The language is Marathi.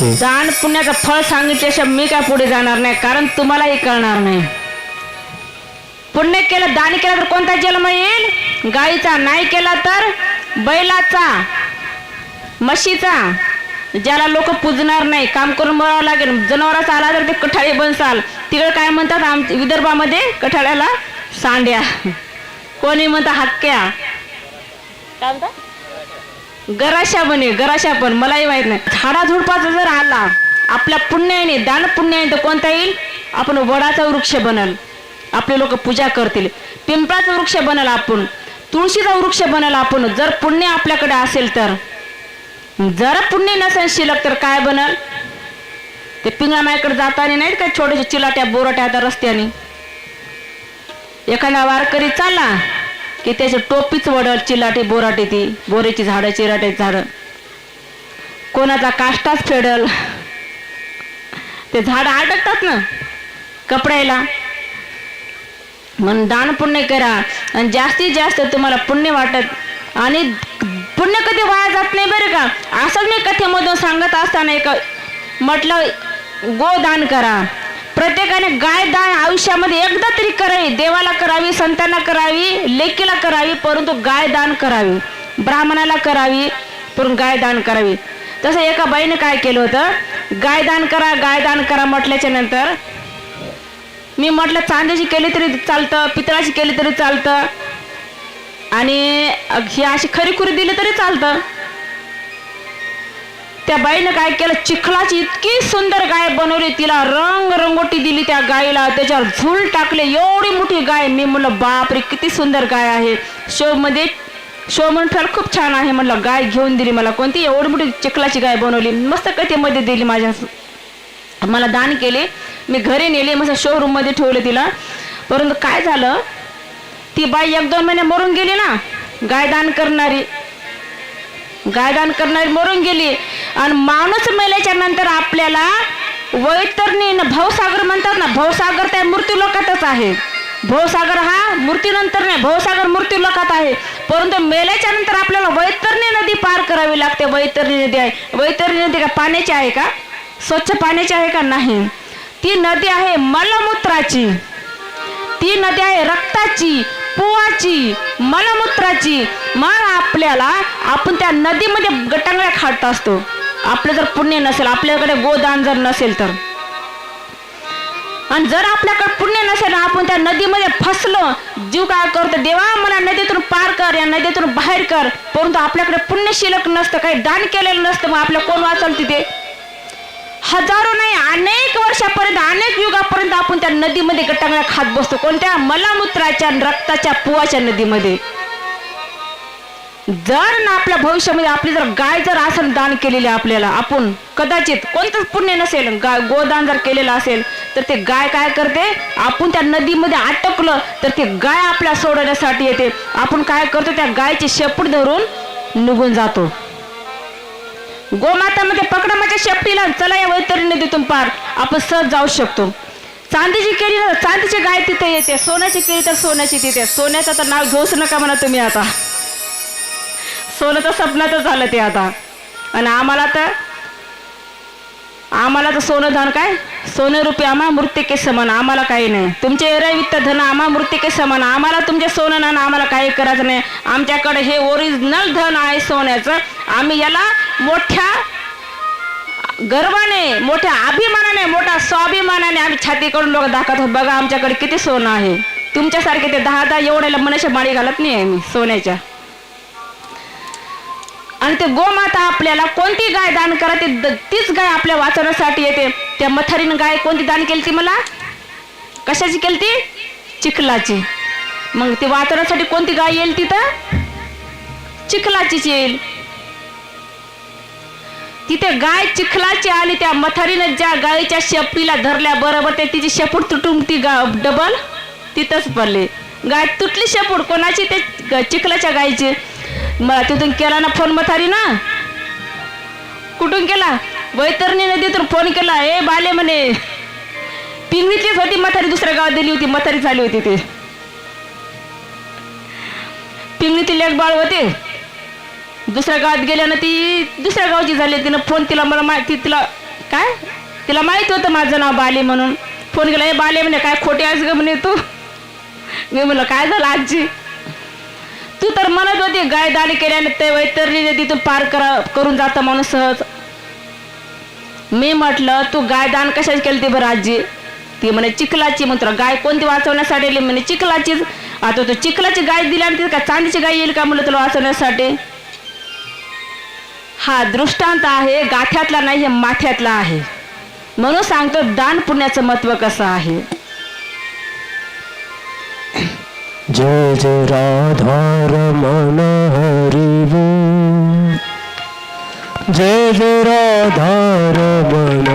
दान पुण्याचं फळ सांगितल्याशिवाय मी काय पुढे जाणार नाही कारण तुम्हालाही कळणार नाही. पुण्य केलं दान केलं तर कोणता जन्म येईल? गाईचा नाही केला तर बैलाचा म्हशीचा ज्याला लोक पूजणार नाही काम करून मरावं लागेल. जनावराचा आला तर ते कठाळे बनसाल. तिकडे काय म्हणतात? आम विदर्भामध्ये कठाळ्याला सांड्या. कोणी म्हणतात हक्क्या. काय म्हणतात गराशा बने गराशा पण मलाही माहीत नाही. झाडाझुडपाचा जर आला आपल्या पुण्याने दान पुण्याने तर कोणता येईल? आपण वडाचा वृक्ष बनल. आपले लोक पूजा करतील. पिंपळाचा वृक्ष बनल आपण. तुळशीचा वृक्ष बनल आपण. जर पुण्य आपल्याकडे असेल तर. जर पुण्य नसेल शिल्लक तर काय बनल? ते पिंगळा पिंगळामाईकडे जाताना नाहीत का छोट्याशा चिलाट्या बोराट्या आता रस्त्याने? एखादा वारकरी चालला. की त्याची टोपीच वडल चिलाटी बोराटी ती. बोरीची झाडं चिराट्याची झाडं. कोणाचा काष्टाच फेडल. ते झाडं अडकतात ना कपड्याला. म्हणून दान पुण्य करा. आणि जास्तीत जास्त तुम्हाला पुण्य वाटत. आणि पुण्य कधी वाया जात नाही बरं का. असं मी कथेमधून सांगत असताना एक म्हटलं गोदान करा. प्रत्येकाने गाय दान आयुष्यामध्ये एकदा तरी करावी. देवाला करावी संतांना करावी लेकीला करावी परंतु गाय दान करावी. ब्राह्मणाला करावी पण गाय दान करावी. तसं एका बाईने काय केलं होतं? गाय दान करा गाय दान करा म्हटल्याच्या नंतर मी म्हटलं चांदीची केली तरी चालतं पितळाची केली तरी चालतं आणि ही अशी खरीखुरी दिली तरी चालतं. त्या बाईनं काय केलं? चिखलाची इतकी सुंदर गाय बनवली तिला रंग रंगोटी दिली त्या गायीला त्याच्यावर झूल टाकले. एवढी मोठी गाय. मी म्हणलं बापरे किती सुंदर गाय आहे. शो मध्ये शो म्हणून खूप छान आहे म्हणलं. गाय घेऊन दिली मला कोणती? एवढी मोठी चिखलाची गाय बनवली. मस्त कथेमध्ये दिली माझ्या मला दान केले. मी घरी नेले मस्त शोरूममध्ये ठेवले तिला. परंतु काय झालं? ती बाई एक दोन महिने मरून गेली ना. गाय दान करणारी. गायदान करणारी मरून गेली. आणि माणूस मेल्याच्या नंतर आपल्याला वैतरणी भवसागर म्हणतात ना भवसागर त्या मृत्यू लोकातच आहे. भवसागर हा मृत्यूनंतर नाही भवसागर मृत्यू लोकात आहे. परंतु मेल्याच्या नंतर आपल्याला वैतरणी नदी पार करावी लागते. वैतरणी नदी आहे. वैतरणी नदी का पाण्याची आहे का? स्वच्छ पाण्याची आहे का? नाही. ती नदी आहे मलमूत्राची. ती नदी आहे रक्ताची. मनाची मलमूत्राची मग आपल्याला आपण त्या नदीमध्ये गटांगळ्या खाडत असतो. आपलं जर पुण्य नसेल आपल्याकडे गोदान जर नसेल तर. आणि जर आपल्याकडे पुण्य नसेल आपण त्या नदीमध्ये फसलो जीव काय करतो? देवा मला नदीतून पार कर या नदीतून बाहेर कर. परंतु आपल्याकडे पुण्य शिल्लक नसतं काही दान केलेलं नसतं मग आपल्या कोण वाचल तिथे? हजारो नाही अनेक वर्षापर्यंत अनेक युगापर्यंत आपण त्या नदीमध्ये गटांगळ्या खात बसतो. कोणत्या? मलामूत्राच्या रक्ताच्या पुवाच्या नदीमध्ये. जर ना आपल्या भविष्यामध्ये आपली जर गाय जर आसन दान केलेली आपल्याला आपण कदाचित कोणतंच पुण्य नसेल गाय गोदान जर केलेलं असेल तर ते गाय काय करते? आपण त्या नदीमध्ये अटकलं तर ते गाय आपल्या सोडवण्यासाठी येते. आपण काय करतो? त्या गायचे शेपूट धरून निघून जातो. गोमातामध्ये पकडा माझ्या शेपटीला चला या वैतरी नदीतून पार. आपण सहज जाऊ शकतो. चांदीची केली ना चांदीची गाय तिथे येते. सोन्याची केली तर सोन्याची तिथे. सोन्याचं तर नाव घेऊच नका म्हणा तुम्ही आता. सोनं तर स्वप्नातच झालं ते आता. आणि आम्हाला तर आम्हाला तर सोनं धन काय? सोनं रुपये आम्हा मृत्यके समान आम्हाला काही नाही. तुमचे एरवित्त धन आम्हा मृत्यके समान आम्हाला तुमचे सोनं ना आम्हाला काही करायचं नाही. आमच्याकडे हे ओरिजिनल धन आहे सोन्याचं. आम्ही याला मोठ्या गर्वाने मोठ्या अभिमानाने मोठ्या स्वाभिमानाने आम्ही छातीकडून लोक लोक दाखवतो बघा आमच्याकडे किती सोनं आहे. तुमच्यासारखे ते दहा दहा एवढ्याला मनाच्या माळी घालत नाही आम्ही सोन्याच्या. आणि ते गोमाता आपल्याला कोणती गाय दान करा ते तीच गाय आपल्या वाचवण्यासाठी येते. त्या मथारीनं गाय कोणती दान केली ती मला? कशाची केली ती चिखलाची. मग ती वाचवण्यासाठी कोणती गाय येईल तिथं? चिखलाचीच येईल. तिथे गाय चिखलाची आली त्या मथारीनं ज्या गायीच्या शेपटीला धरल्या बरोबर ते तिची शेपूट तुटून ती गा डबल तिथंच पडले. गाय तुटली शेपूट कोणाची? ते चिखलाच्या गायची. मला तिथून केला ना फोन मथारी ना? कुठून केला? वैतरणीने तिथून फोन केला. ए बाले म्हणे. पिंगळीतलीच होती मथारी दुसऱ्या गावात दिली होती. मथारी झाली होती ते. पिंगणीतील एक बाळ होते. दुसऱ्या गावात गेल्यानं ती दुसऱ्या गावची झाली. तिनं फोन तिला मला माहिती तिला काय? तिला माहीत होतं माझं नाव बाले म्हणून. फोन केला हे बाले म्हणे काय खोटे आहेस ग म्हणे तू? मी म्हणलं काय झालं आजी? तू तर म्हणत होती गाय दाडी केल्याने ते वैतरणी तिथून पार करा करून जातं म्हणून सहज. मी म्हटलं तू गाय दान कशाची केली ती बरं आजी? ती म्हणे चिखलाची. म्हणतो गाय कोणती वाचवण्यासाठी आली? म्हणे चिखलाचीच. आता तू चिखलाची गाय दिली आणि का चांदीची गाय येईल का? म्हणलं तुला वाचवण्यासाठी. हा दृष्टांत आहे गाठ्यातला नाही हे माथ्यातला आहे. म्हणून सांगतो दान पुण्याचं महत्त्व कसं आहे? जय जय राधार रमण हरी जय जय राधार रमण